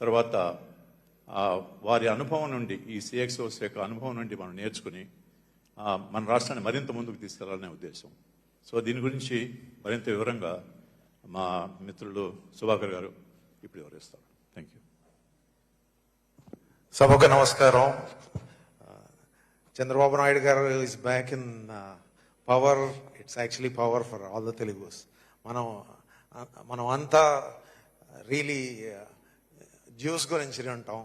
తర్వాత వారి అనుభవం నుండి ఈ సిఎక్స్ఓస్ యొక్క అనుభవం నుండి మనం నేర్చుకుని మన రాష్ట్రాన్ని మరింత ముందుకు తీసుకెళ్ళాలనే ఉద్దేశం. సో దీని గురించి మరింత వివరంగా మా మిత్రులు సుభాకర్ గారు ఇప్పుడు వివరిస్తారు. థ్యాంక్ యూ సభకు నమస్కారం. Chandrababu Naidu garu is back in power it's actually power for all the Telugus మనం మనం అంతా రియలీ uh, జ్యూస్ గురించి ఉంటాం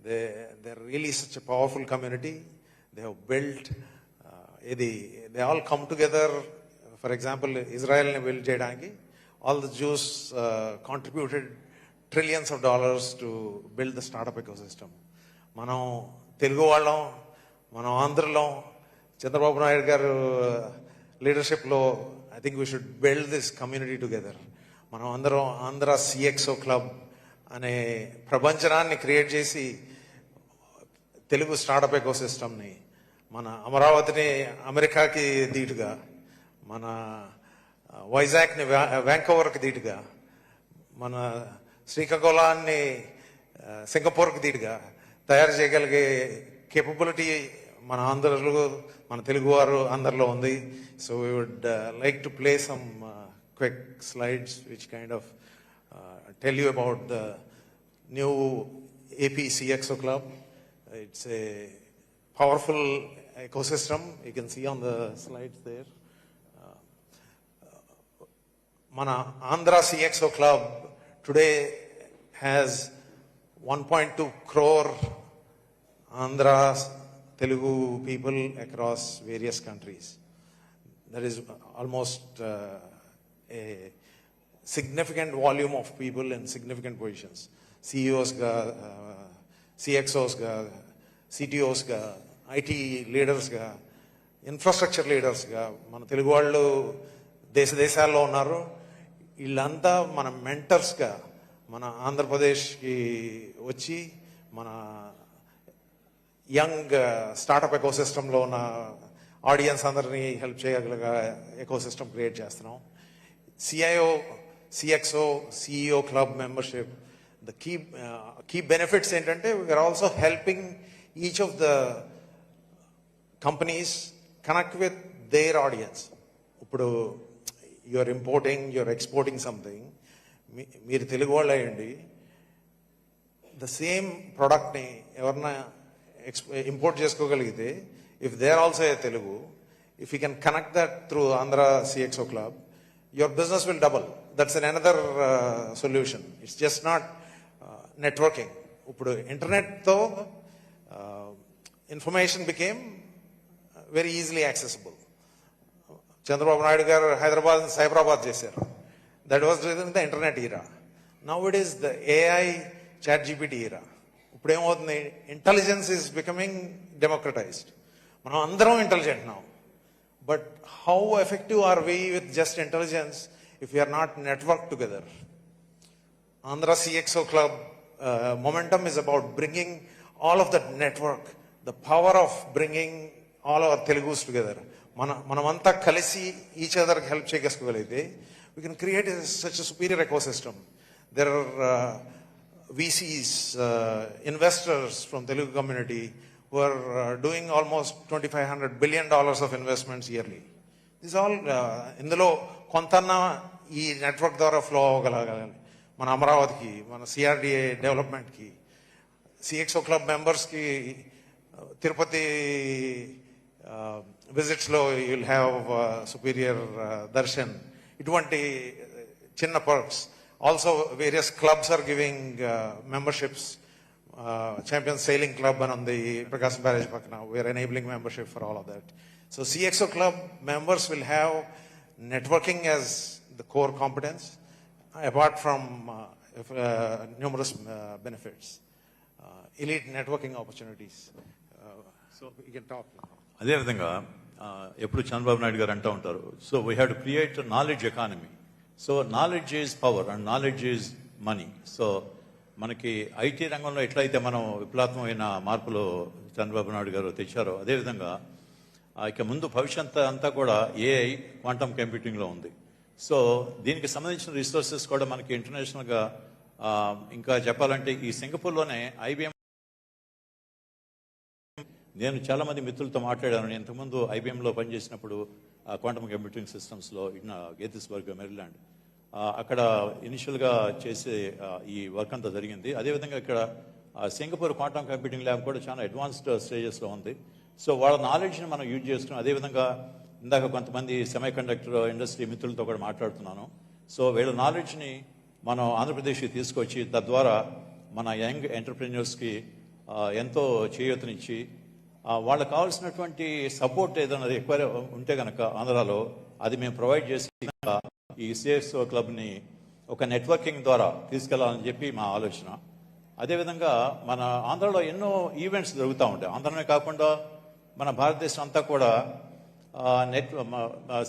they they really such powerful community they have built ఇది they all come together for example ఇజ్రాయెల్ని build చేయడానికి all the Jews contributed trillions of dollars to build the startup ecosystem మనం తెలుగు వాళ్ళం మనం ఆంధ్రలో Chandrababu Naidu garu లీడర్షిప్లో I think we should build this community together మనం అందరం Andhra CXO club అనే ప్రపంచనాన్ని create చేసి తెలుగు స్టార్టప్ ఎకో సిస్టమ్ని మన అమరావతిని అమెరికాకి దీటుగా మన వైజాగ్ని వ్యాంకోవర్కి దీటుగా మన శ్రీకాకుళాన్ని సింగపూర్కి దీటుగా తయారు చేయగలిగే కేపబిలిటీ మన ఆంధ్రలో మన తెలుగువారు అందరిలో ఉంది. So we would like to play some quick slides which kind of Tell you about the new AP CXO club it's a powerful ecosystem. You can see on the slides there. మన Andhra CXO club today has one point two crore Andhra Telugu people across various countries there is almost a significant volume of people in significant positions సిఈఓస్గా సిఎక్స్ఓస్గా సిటిఓస్గా IT లీడర్స్గా infrastructure లీడర్స్గా మన తెలుగు వాళ్ళు దేశ దేశాల్లో ఉన్నారు. వీళ్ళంతా మన మెంటర్స్గా మన ఆంధ్రప్రదేశ్కి వచ్చి మన యంగ్ స్టార్టప్ ఎకో సిస్టంలో ఉన్న ఆడియన్స్ అందరినీ హెల్ప్ చేయగలగా ఎకో సిస్టమ్ క్రియేట్ చేస్తున్నాం CIO CXO, CEO club membership, the key, uh, key benefits ఏంటంటే we're also helping each of the companies connect with their audience. ఇప్పుడు you're importing, you're exporting something, మీ- మీరు తెలుగు వాళ్ళు అయ్యండి the same ప్రోడక్ట్ని ఎవరన్నా import చేసుకోగలిగితే if they are also a Telugu if you can connect that through Andhra CXO club your business will double that's an another solution it's just not networking ఇప్పుడు ఇంటర్నెట్తో information became very easily accessible Chandrababu Naidu garu Hyderabad Cyberabad చేశారు. That was in the internet era now it is the AI ChatGPT era ఇప్పుడు ఏమవుతుంది intelligence is becoming democratised మనం అందరం intelligent నా but how effective are we with just intelligence If you are not network together Andhra CXO Club uh, momentum is about bringing all of that network, the power of bringing all our Telugus together. మన మనమంతా కలిసి each అదర్కి help చేయగలిగితే we can create such superior ecosystem there are VCs, uh, investors from Telugu community who are uh, doing almost 2500 billion dollars of investments yearly. This all ఇందులో కొంతన్నా ఈ network ద్వారా flow అవ్వగలగాలి మన అమరావతికి మన సిఆర్డిఏ డెవలప్మెంట్కి CXO club మెంబర్స్కి తిరుపతి విజిట్స్లో you'll have superior darshan ఇటువంటి చిన్న perks also various clubs are giving memberships champion sailing club అని ఉంది ప్రకాశం బ్యారేజ్ పక్కన we are enabling membership for all of that so CXO club members will have Networking as the core competence apart from numerous benefits elite networking opportunities. Uh, So we can talk. అదేవిధంగా ఆ, ఎప్పుడు చంద్రబాబు నాయుడు గారు అంటూ ఉంటారు so we have to create knowledge economy so knowledge is power and knowledge is money so మనకి IT రంగంలో ఎట్లయితే మనం విప్లవాత్మకమైన మార్పులు చంద్రబాబు నాయుడు గారు తెచ్చారో అదేవిధంగా ఆ, ఇక ముందు భవిష్యత్ అంతా కూడా ఏఐ క్వాంటమ్ కంప్యూటింగ్లో ఉంది. సో దీనికి సంబంధించిన రిసోర్సెస్ కూడా మనకి ఇంటర్నేషనల్గా ఇంకా చెప్పాలంటే ఈ సింగపూర్లోనే ఐబిఎం నేను చాలా మంది మిత్రులతో మాట్లాడాను. నేను ఇంతకుముందు ఐబిఎంలో పనిచేసినప్పుడు క్వాంటమ్ కంప్యూటింగ్ సిస్టమ్స్లో ఇన్ గేతిస్బర్గ్ మెరిలాండ్. అక్కడ ఇనిషియల్గా చేసే ఈ వర్క్ అంతా జరిగింది. అదేవిధంగా ఇక్కడ సింగపూర్ క్వాంటమ్ కంప్యూటింగ్ ల్యాబ్ కూడా చాలా అడ్వాన్స్డ్ స్టేజెస్లో ఉంది. సో వాళ్ళ నాలెడ్జ్ని మనం యూజ్ చేసుకుని అదేవిధంగా ఇందాక కొంతమంది సెమీ కండక్టర్ ఇండస్ట్రీ మిత్రులతో కూడా మాట్లాడుతున్నాను. సో వీళ్ళ నాలెడ్జ్ని మనం ఆంధ్రప్రదేశ్కి తీసుకొచ్చి తద్వారా మన యంగ్ ఎంటర్ప్రెన్యూర్స్కి ఎంతో చేయూతనిచ్చి వాళ్ళకు వాళ్ళకి కావాల్సినటువంటి సపోర్ట్ ఏదైనా ఎక్కువ ఉంటే కనుక ఆంధ్రాలో అది మేము ప్రొవైడ్ చేసి ఈ సిఎస్ఓ క్లబ్ని ఒక నెట్వర్కింగ్ ద్వారా తీసుకెళ్ళాలని చెప్పి మా ఆలోచన. అదేవిధంగా మన ఆంధ్రాలో ఎన్నో ఈవెంట్స్ జరుగుతూ ఉంటాయి. ఆంధ్రనే కాకుండా మన భారతదేశం అంతా కూడా నెట్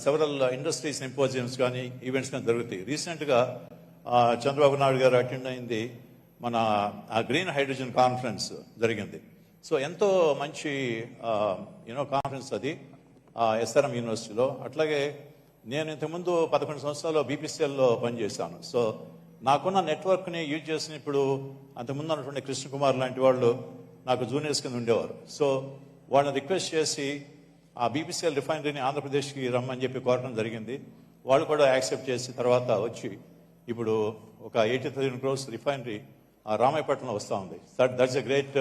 సెవరల్ ఇండస్ట్రీ సింపోజియమ్స్ కానీ ఈవెంట్స్ కానీ జరుగుతాయి. రీసెంట్గా చంద్రబాబు నాయుడు గారు అటెండ్ అయింది మన గ్రీన్ హైడ్రోజన్ కాన్ఫరెన్స్ జరిగింది. సో ఎంతో మంచి యూనో కాన్ఫరెన్స్ అది ఎస్ఆర్ఎం యూనివర్సిటీలో అట్లాగే నేను ఇంతకుముందు పదకొండు సంవత్సరాలు బీపీసీఎల్లో పనిచేశాను. సో నాకున్న నెట్వర్క్ని యూజ్ చేసిన ఇప్పుడు అంతకుముందు ఉన్నటువంటి కృష్ణకుమార్ లాంటి వాళ్ళు నాకు జూనియర్స్ కింద ఉండేవారు. సో వాళ్ళని రిక్వెస్ట్ చేసి ఆ బీపీసీఎల్ రిఫైనరీని ఆంధ్రప్రదేశ్కి రమ్మని చెప్పి కోరడం జరిగింది. వాళ్ళు కూడా యాక్సెప్ట్ చేసి తర్వాత వచ్చి ఇప్పుడు ఒక ఎయిటీ థౌసండ్ క్రోర్స్ రిఫైనరీ ఆ రామాయపట్నంలో వస్తూ ఉంది. That that's a great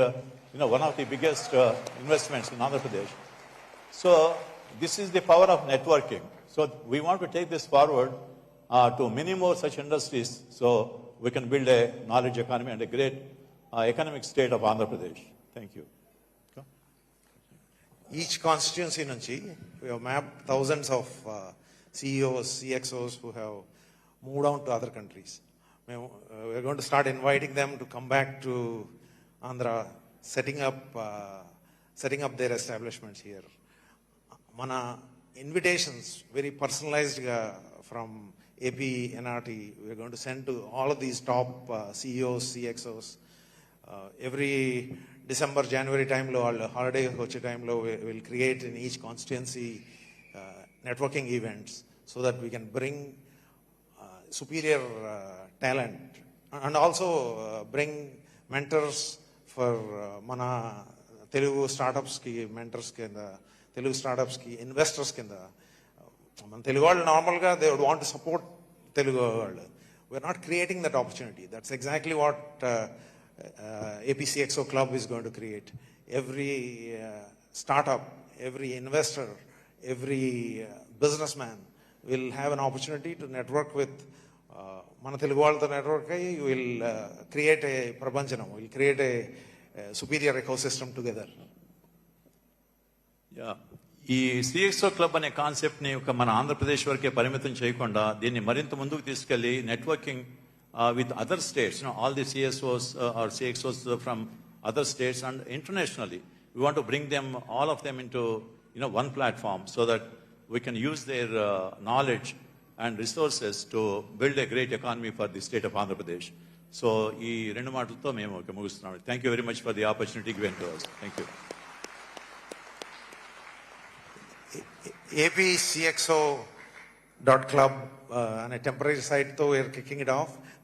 you know one of the biggest investments in Andhra Pradesh so this is the power of networking so we want to take this forward to many more such industries so we can build a knowledge economy and a great economic state of Andhra Pradesh thank you Each constituency నుంచి we have mapped thousands of uh, CEOs, CXOs who have moved on to other countries. మేము uh, we're going to start inviting them to come back to Andhra, setting up, uh, setting up their establishments here. మన invitations very పర్సనలైజ్డ్గా from AP NRT we are going to send to all of these top CEOs CXOs every December జనవరి టైంలో వాళ్ళు holiday వచ్చే టైంలో will create in each constituency networking events so that we can bring superior uh, talent and also uh, bring mentors for uh, మన Telugu స్టార్టప్స్కి mentors కింద Telugu స్టార్టప్స్కి investors కింద మన తెలుగు వాళ్ళు నార్మల్గా they would want support Telugu వాళ్ళు we are not creating that opportunity that's exactly what A P C X O club is going to create every startup every investor every business man will have an opportunity to network with మన తెలుగు వాళ్ళతో network అయ్యి will create a ప్రపంచనం will create a superior ecosystem together Yeah. ఈ CXO club అనే కాన్సెప్ట్ని ఒక మన ఆంధ్రప్రదేశ్ వరకే పరిమితం చేయకుండా దీన్ని మరింత ముందుకు తీసుకెళ్ళి networking Uh, with other states. You know, all the CSOs uh, or CXOs uh, from other states and internationally. We want to bring them, all of them into you know, one platform so that we can use their uh, knowledge and resources to build a great economy for the state of Andhra Pradesh. So, thank you very much for the opportunity given to us. Thank you. ABCXO.club to us thank you AP CXO dot club అనే temporary సైట్తో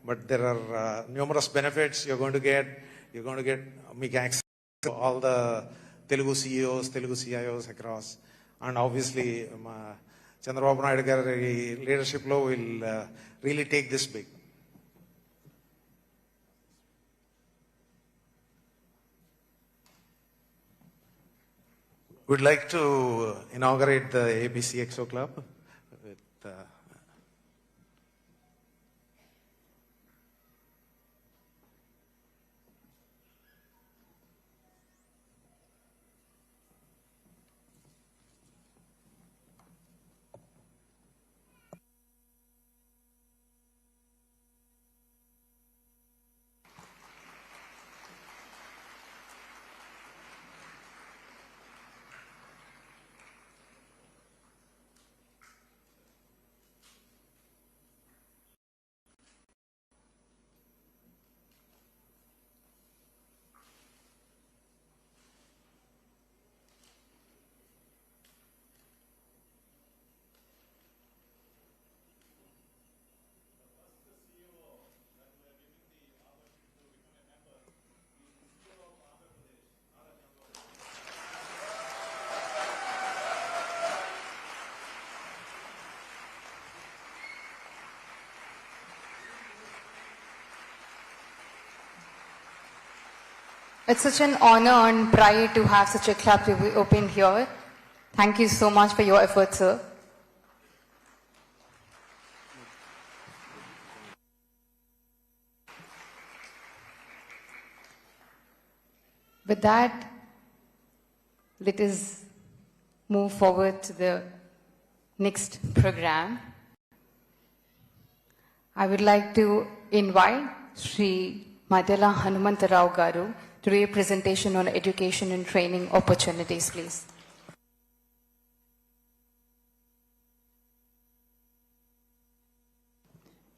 but there are uh, numerous benefits. You're going to get you're going to get make access to all the telugu ceos telugu cios across. And obviously um, uh, chandrababu naidu gaరి leadership లో will uh, really take this big. We'd like to inaugurate the ABCXO Club It's such an honor and pride to have such a club to be opened here. Thank you so much for your efforts, sir. With that, let us move forward to the next program. I would like to invite Sri Madela Hanumantarao Garu do a presentation on education and training opportunities, please.